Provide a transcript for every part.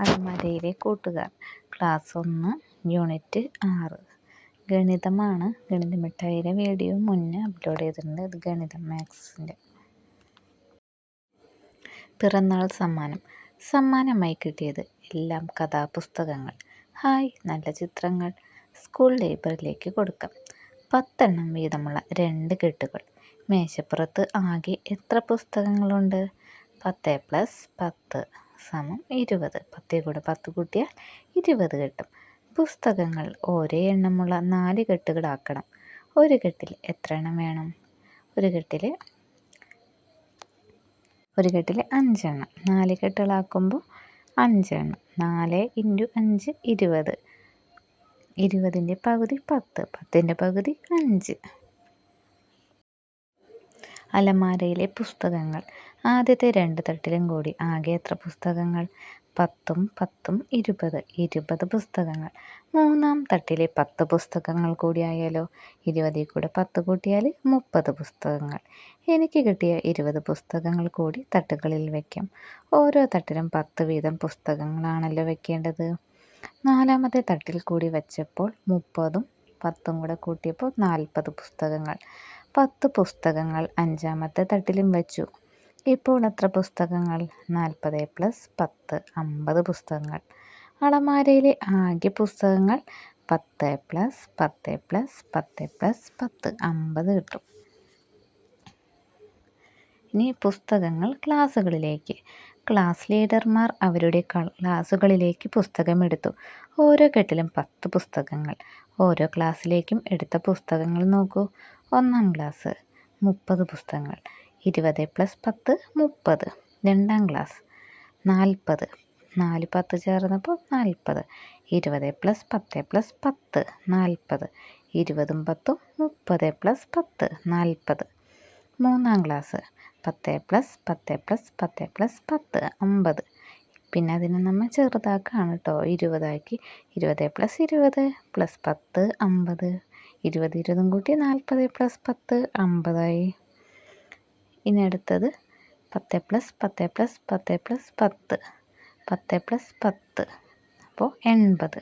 അലമാരയിലെ കൂട്ടുകാർ. ക്ലാസ് ഒന്ന് യൂണിറ്റ് ആറ്. ഗണിതമാണ്. ഗണിത മിഠായിയുടെ വീഡിയോ മുന്നേ അപ്ലോഡ് ചെയ്തിട്ടുണ്ട്. ഇത് ഗണിതം മാത്സിന്റെ പിറന്നാൾ സമ്മാനം. സമ്മാനമായി കിട്ടിയത് എല്ലാം കഥാപുസ്തകങ്ങൾ. ഹായ് നല്ല ചിത്രങ്ങൾ. സ്കൂൾ ലൈബ്രറിയിലേക്ക് കൊടുക്കാം. പത്തെണ്ണം വീതമുള്ള രണ്ട് കെട്ടുകൾ. മേശപ്പുറത്ത് ആകെ എത്ര പുസ്തകങ്ങളുണ്ട്? പത്ത് പ്ലസ് പത്ത്. സമം ഇരുപത്. പത്തിൽ കൂടെ പത്ത് കൂട്ടിയാൽ ഇരുപത് കിട്ടും. പുസ്തകങ്ങൾ ഒരേ എണ്ണമുള്ള നാല് കെട്ടുകളാക്കണം. ഒരു കെട്ടിൽ എത്ര എണ്ണം വേണം? ഒരു കെട്ടിൽ ഒരു കെട്ടിൽ അഞ്ചെണ്ണം. നാല് കെട്ടുകളാക്കുമ്പോൾ അഞ്ചെണ്ണം. നാല് ഇന്റു അഞ്ച് ഇരുപത്. ഇരുപതിന്റെ പകുതി പത്ത്. പത്തിന്റെ പകുതി അഞ്ച്. അലമാരയിലെ പുസ്തകങ്ങൾ. ആദ്യത്തെ രണ്ട് തട്ടിലും കൂടി ആകെ എത്ര പുസ്തകങ്ങൾ? പത്തും പത്തും ഇരുപത് ഇരുപത് പുസ്തകങ്ങൾ. മൂന്നാം തട്ടിലെ പത്ത് പുസ്തകങ്ങൾ കൂടിയായാലോ ഇരുപതിൽ കൂടെ പത്ത് കൂട്ടിയാൽ മുപ്പത് പുസ്തകങ്ങൾ. എനിക്ക് കിട്ടിയ ഇരുപത് പുസ്തകങ്ങൾ കൂടി തട്ടുകളിൽ വയ്ക്കാം. ഓരോ തട്ടിലും പത്ത് വീതം പുസ്തകങ്ങളാണല്ലോ വെക്കേണ്ടത് നാലാമത്തെ തട്ടിൽ കൂടി വെച്ചപ്പോൾ മുപ്പതും പത്തും കൂടെ കൂട്ടിയപ്പോൾ നാൽപ്പത് പുസ്തകങ്ങൾ. പത്ത് പുസ്തകങ്ങൾ അഞ്ചാമത്തെ തട്ടിലും വെച്ചു. ഇപ്പോൾ എത്ര പുസ്തകങ്ങൾ? നാൽപ്പത് പ്ലസ് പത്ത് അമ്പത് പുസ്തകങ്ങൾ. അളമാരയിലെ ആകെ പുസ്തകങ്ങൾ പത്ത് പ്ലസ് പത്ത് പ്ലസ് പത്ത് പ്ലസ് പത്ത് അമ്പത് കിട്ടും. ഇനി പുസ്തകങ്ങൾ ക്ലാസ്സുകളിലേക്ക്. ക്ലാസ് ലീഡർമാർ അവരുടെ ക്ലാസ്സുകളിലേക്ക് പുസ്തകം എടുത്തു. ഓരോ കെട്ടിലും പത്ത് പുസ്തകങ്ങൾ. ഓരോ ക്ലാസ്സിലേക്കും എടുത്ത പുസ്തകങ്ങൾ നോക്കൂ. ഒന്നാം ക്ലാസ് മുപ്പത് പുസ്തകങ്ങൾ. ഇരുപത് പ്ലസ് പത്ത് മുപ്പത്. രണ്ടാം ക്ലാസ് നാൽപ്പത്. നാല് പത്ത് ചേർന്നപ്പോൾ നാൽപ്പത്. ഇരുപത് പ്ലസ് പത്ത് പ്ലസ് പത്ത് നാൽപ്പത്. ഇരുപതും പത്തും മുപ്പത് പ്ലസ് പത്ത് നാൽപ്പത്. മൂന്നാം ക്ലാസ് പത്ത് പ്ലസ് പത്ത് പ്ലസ് പത്ത് പ്ലസ് പത്ത് അമ്പത്. പിന്നെ അതിനെ നമ്മൾ ചെറുതാക്കുകയാണ് കേട്ടോ. ഇരുപതാക്കി ഇരുപത് പ്ലസ് ഇരുപത് പ്ലസ് പത്ത് അമ്പത്. ഇരുപത് ഇരുപതും കൂട്ടി നാൽപ്പത് പ്ലസ് പത്ത് അമ്പതായി. ഇനി അടുത്തത് പത്ത് പ്ലസ് പത്ത് പ്ലസ് പത്ത് പ്ലസ് പത്ത്. പത്ത് പ്ലസ് പത്ത്. അപ്പോൾ എൺപത്.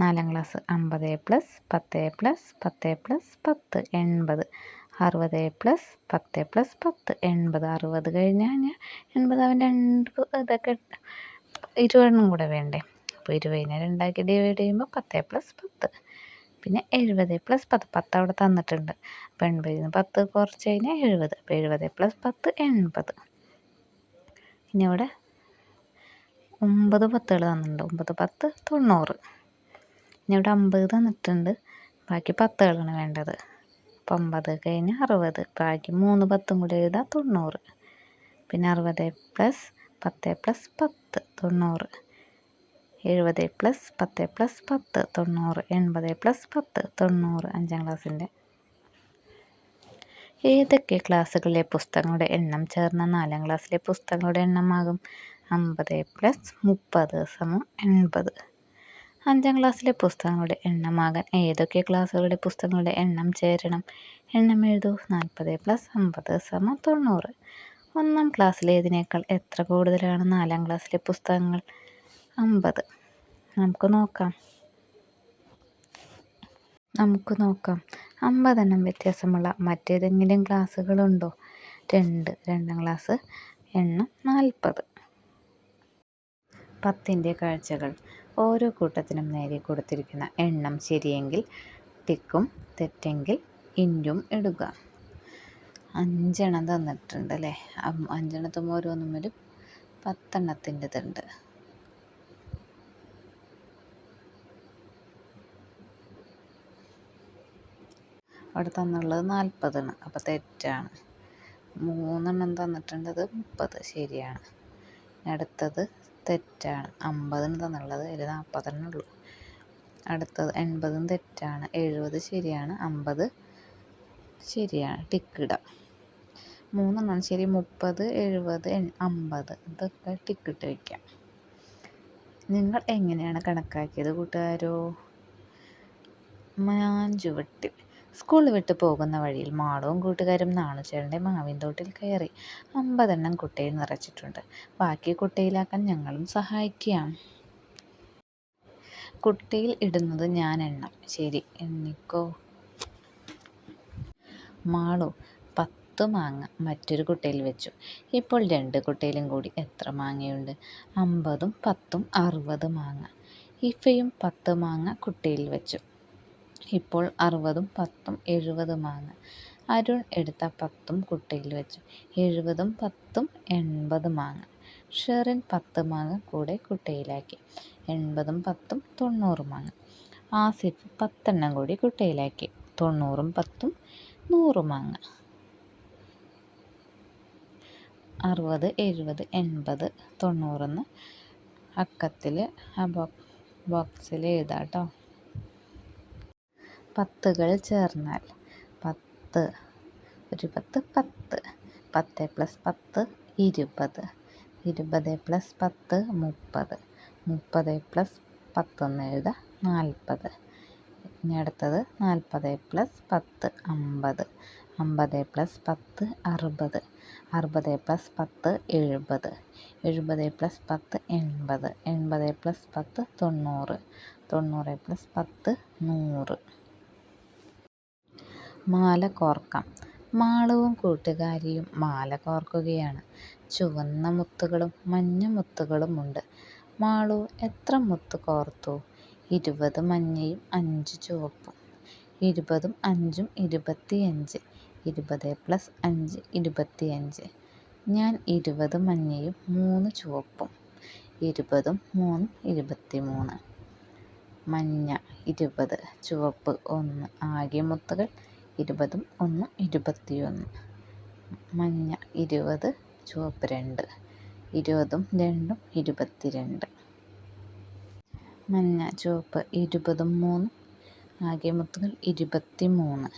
നാലാം ക്ലാസ് അമ്പത് പ്ലസ് പത്ത് പ്ലസ് പത്ത് പ്ലസ് പത്ത്. എൺപത്. അറുപത് പ്ലസ് പത്ത് പ്ലസ് പത്ത്. എൺപത്. അറുപത് കഴിഞ്ഞാൽ എൺപത് അവൻ രണ്ട് ഇതൊക്കെ ഇരുപതെണ്ണം കൂടെ വേണ്ടേ? അപ്പോൾ ഇരുപതിനെ രണ്ടാക്കി ഡിവൈഡ് ചെയ്യുമ്പോൾ പത്ത് പ്ലസ് പത്ത്. പിന്നെ എഴുപത് പ്ലസ് പത്ത് പത്ത് അവിടെ തന്നിട്ടുണ്ട്. അപ്പോൾ എൺപതിൽ നിന്ന് പത്ത് കുറച്ച് കഴിഞ്ഞാൽ എഴുപത്. അപ്പോൾ എഴുപത് പ്ലസ് പത്ത് എൺപത്. ഇനി അവിടെ ഒമ്പത് പത്തുകൾ തന്നിട്ടുണ്ട്. ഒമ്പത് പത്ത് തൊണ്ണൂറ്. ഇനി ഇവിടെ അമ്പത് തന്നിട്ടുണ്ട്. ബാക്കി പത്തുകളാണ് വേണ്ടത്. അപ്പോൾ അമ്പത് കഴിഞ്ഞ് അറുപത്. ബാക്കി മൂന്ന് പത്തും കൂടി എഴുതാം തൊണ്ണൂറ്. പിന്നെ അറുപത് പ്ലസ് പത്ത് പ്ലസ് പത്ത് തൊണ്ണൂറ്. എഴുപത് പ്ലസ് പത്ത് പ്ലസ് പത്ത് തൊണ്ണൂറ് എൺപത് പ്ലസ് പത്ത് തൊണ്ണൂറ് അഞ്ചാം ക്ലാസ്സിന്റെ. ഏതൊക്കെ ക്ലാസ്സുകളിലെ പുസ്തകങ്ങളുടെ എണ്ണം ചേർന്ന നാലാം ക്ലാസ്സിലെ പുസ്തകങ്ങളുടെ എണ്ണമാകും? അമ്പത് പ്ലസ് മുപ്പത് സമം എൺപത്. അഞ്ചാം ക്ലാസ്സിലെ പുസ്തകങ്ങളുടെ എണ്ണമാകാൻ ഏതൊക്കെ ക്ലാസ്സുകളുടെ പുസ്തകങ്ങളുടെ എണ്ണം ചേരണം? എണ്ണം എഴുതൂ. നാൽപ്പത് പ്ലസ് അമ്പത് സമം തൊണ്ണൂറ്. ഒന്നാം ക്ലാസ്സിലേതിനേക്കാൾ എത്ര കൂടുതലാണ് നാലാം ക്ലാസ്സിലെ പുസ്തകങ്ങൾ? അമ്പത്. നമുക്ക് നോക്കാം. നമുക്ക് നോക്കാം. അമ്പതെണ്ണം വ്യത്യാസമുള്ള മറ്റേതെങ്കിലും ക്ലാസ്സുകളുണ്ടോ? രണ്ട് രണ്ടാം ക്ലാസ് എണ്ണം നാൽപ്പത്. പത്തിന്റെ കാഴ്ചകൾ. ഓരോ കൂട്ടത്തിനും നേരെ കൊടുത്തിരിക്കുന്ന എണ്ണം ശരിയെങ്കിൽ ടിക്കും തെറ്റെങ്കിൽ ഇന്റും ഇടുക. അഞ്ചെണ്ണം തന്നിട്ടുണ്ട് അല്ലേ? അഞ്ചെണ്ണത്തും ഓരോന്നുമ്മലും പത്തെണ്ണത്തിന്റെതുണ്ട്. അവിടെ തന്നുള്ളത് നാൽപ്പതാണ് അപ്പോൾ തെറ്റാണ്. മൂന്നെണ്ണം തന്നിട്ടുണ്ടത് മുപ്പത്. ശരിയാണ്. അടുത്തത് തെറ്റാണ്. അമ്പതിന് തന്നുള്ളത് അതിൽ നാൽപ്പതെണ്ണം ഉള്ളൂ. അടുത്തത് എൺപതും തെറ്റാണ്. എഴുപത് ശരിയാണ്. അമ്പത് ശരിയാണ്. ടിക്കിട. മൂന്നെണ്ണം ശരി. മുപ്പത് എഴുപത് അമ്പത്. ഇതൊക്കെ ടിക്കിട്ട് വയ്ക്കാം. നിങ്ങൾ എങ്ങനെയാണ് കണക്കാക്കിയത് കൂട്ടുകാരോ? മാഞ്ചുവട്ടിൽ സ്കൂൾ വിട്ടു പോകുന്ന വഴിയിൽ മാളവും കൂട്ടുകാരും നാണുചേട്ടന്റെ മാവിൻ തോട്ടിൽ കയറി അമ്പതെണ്ണം കുട്ടയിൽ നിറച്ചിട്ടുണ്ട്. ബാക്കി കുട്ടയിലാക്കാൻ ഞങ്ങളും സഹായിക്കാം. കുട്ടയിൽ ഇടുന്നത് ഞാൻ എണ്ണം. ശരി എണ്ണിക്കോ. മാളു പത്ത് മാങ്ങ മറ്റൊരു കുട്ടയിൽ വെച്ചു. ഇപ്പോൾ രണ്ട് കുട്ടയിലും കൂടി എത്ര മാങ്ങയുണ്ട്? അമ്പതും പത്തും അറുപത് മാങ്ങ. ഇഫയും പത്ത് മാങ്ങ കുട്ടയിൽ വെച്ചു. ഇപ്പോൾ അറുപതും പത്തും എഴുപതുമാണ്. അരുൺ എടുത്ത പത്തും കുട്ടയിൽ വെച്ചു. എഴുപതും പത്തും എൺപതുമാണ്. ഷെറിൻ പത്ത് മാങ്ങ കൂടെ കുട്ടയിലാക്കി. എൺപതും പത്തും തൊണ്ണൂറ് ആസിഫ് പത്തെണ്ണം കൂടി കുട്ടയിലാക്കി. തൊണ്ണൂറും പത്തും നൂറ് അറുപത് എഴുപത് എൺപത് തൊണ്ണൂറെന്ന് അക്കത്തിൽ ആ ബോക്സിൽ എഴുതാം കേട്ടോ പത്തുകൾ ചേർന്നാൽ പത്ത് ഒരു പത്ത് പത്ത് പത്ത് പ്ലസ് പത്ത് ഇരുപത് ഇരുപത് പ്ലസ് പത്ത് മുപ്പത് മുപ്പത് പ്ലസ് പത്തൊന്ന് എഴുതാം നാൽപ്പത്. ഇനി അടുത്തത് നാൽപ്പത് പ്ലസ് പത്ത് അമ്പത് അമ്പത് പ്ലസ് പത്ത് അറുപത് അറുപത് പ്ലസ് പത്ത് എഴുപത് എഴുപത് പ്ലസ് പത്ത് എൺപത് എൺപത് പ്ലസ് പത്ത് തൊണ്ണൂറ് തൊണ്ണൂറ് പ്ലസ് പത്ത് നൂറ്. മാല കോർക്കാം. മാളവും കൂട്ടുകാരിയും മാല കോർക്കുകയാണ്. ചുവന്ന മുത്തുകളും മഞ്ഞ മുത്തുകളുമുണ്ട് മാളു എത്ര മുത്ത് കോർത്തു? ഇരുപത് മഞ്ഞയും അഞ്ച് ചുവപ്പും. ഇരുപതും അഞ്ചും ഇരുപത്തിയഞ്ച്. ഇരുപത് പ്ലസ് അഞ്ച് ഇരുപത്തിയഞ്ച്. ഞാൻ ഇരുപത് മഞ്ഞയും മൂന്ന് ചുവപ്പും. ഇരുപതും മൂന്നും ഇരുപത്തി മൂന്ന് മഞ്ഞ ഇരുപത്. ചുവപ്പ് ഒന്ന്. ആകെ മുത്തുകൾ ഇരുപതും ഒന്നും ഇരുപത്തിയൊന്ന്. മഞ്ഞ ഇരുപത് ചുവപ്പ് രണ്ട്. ഇരുപതും രണ്ടും ഇരുപത്തിരണ്ട്. മഞ്ഞ ചുവപ്പ് ഇരുപതും മൂന്നും. ആകെ മുത്തുകൾ ഇരുപത്തി മൂന്ന്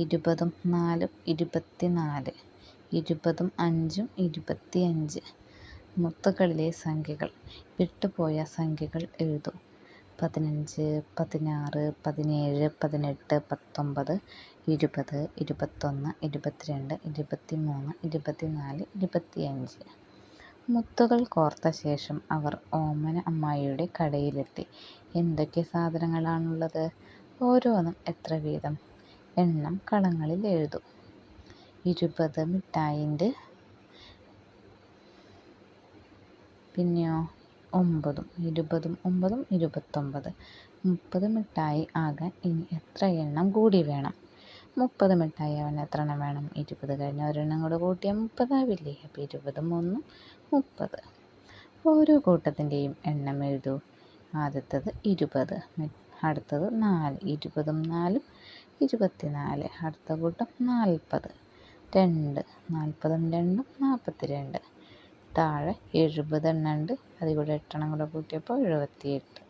ഇരുപതും നാലും ഇരുപത്തിനാല്. ഇരുപതും അഞ്ചും ഇരുപത്തിയഞ്ച്. മുത്തുകളിലെ സംഖ്യകൾ. വിട്ടുപോയ സംഖ്യകൾ എഴുതൂ. പതിനഞ്ച് പതിനാറ് പതിനേഴ് പതിനെട്ട് പത്തൊമ്പത് ഇരുപത് ഇരുപത്തൊന്ന് ഇരുപത്തിരണ്ട് ഇരുപത്തിമൂന്ന് ഇരുപത്തിനാല് ഇരുപത്തിയഞ്ച്. മുത്തുകൾ കോർത്ത ശേഷം അവർ ഓമന അമ്മായിയുടെ കടയിലെത്തി. എന്തൊക്കെ സാധനങ്ങളാണുള്ളത്? ഓരോന്നും എത്ര വീതം? എണ്ണം കളങ്ങളിൽ എഴുതും. ഇരുപത് മിഠായിന്റെ പിന്നെയോ? ഒമ്പതും ഇരുപതും ഒമ്പതും ഇരുപത്തൊമ്പത്. മുപ്പത് മിഠായി ആകാൻ ഇനി എത്ര എണ്ണം കൂടി വേണം? മുപ്പത് മിഠായി അവൻ എത്ര എണ്ണം വേണം? ഇരുപത് കഴിഞ്ഞ ഒരെണ്ണം കൂടെ കൂട്ടിയാൽ മുപ്പതാവില്ലേ? അപ്പോൾ ഇരുപതും ഒന്നും മുപ്പത്. ഓരോ കൂട്ടത്തിന്റെയും എണ്ണം എഴുതൂ. ആദ്യത്തത് ഇരുപത് അടുത്തത് നാല്. ഇരുപതും നാലും ഇരുപത്തിനാല്. അടുത്ത കൂട്ടം നാൽപ്പത്. രണ്ട്. നാൽപ്പതും രണ്ടും നാൽപ്പത്തി രണ്ട് താഴെ എഴുപത് എണ്ണം ഉണ്ട്. അതിൽ കൂടെ എട്ടെണ്ണം കൂടെ കൂട്ടിയപ്പോൾ എഴുപത്തിയെട്ട്.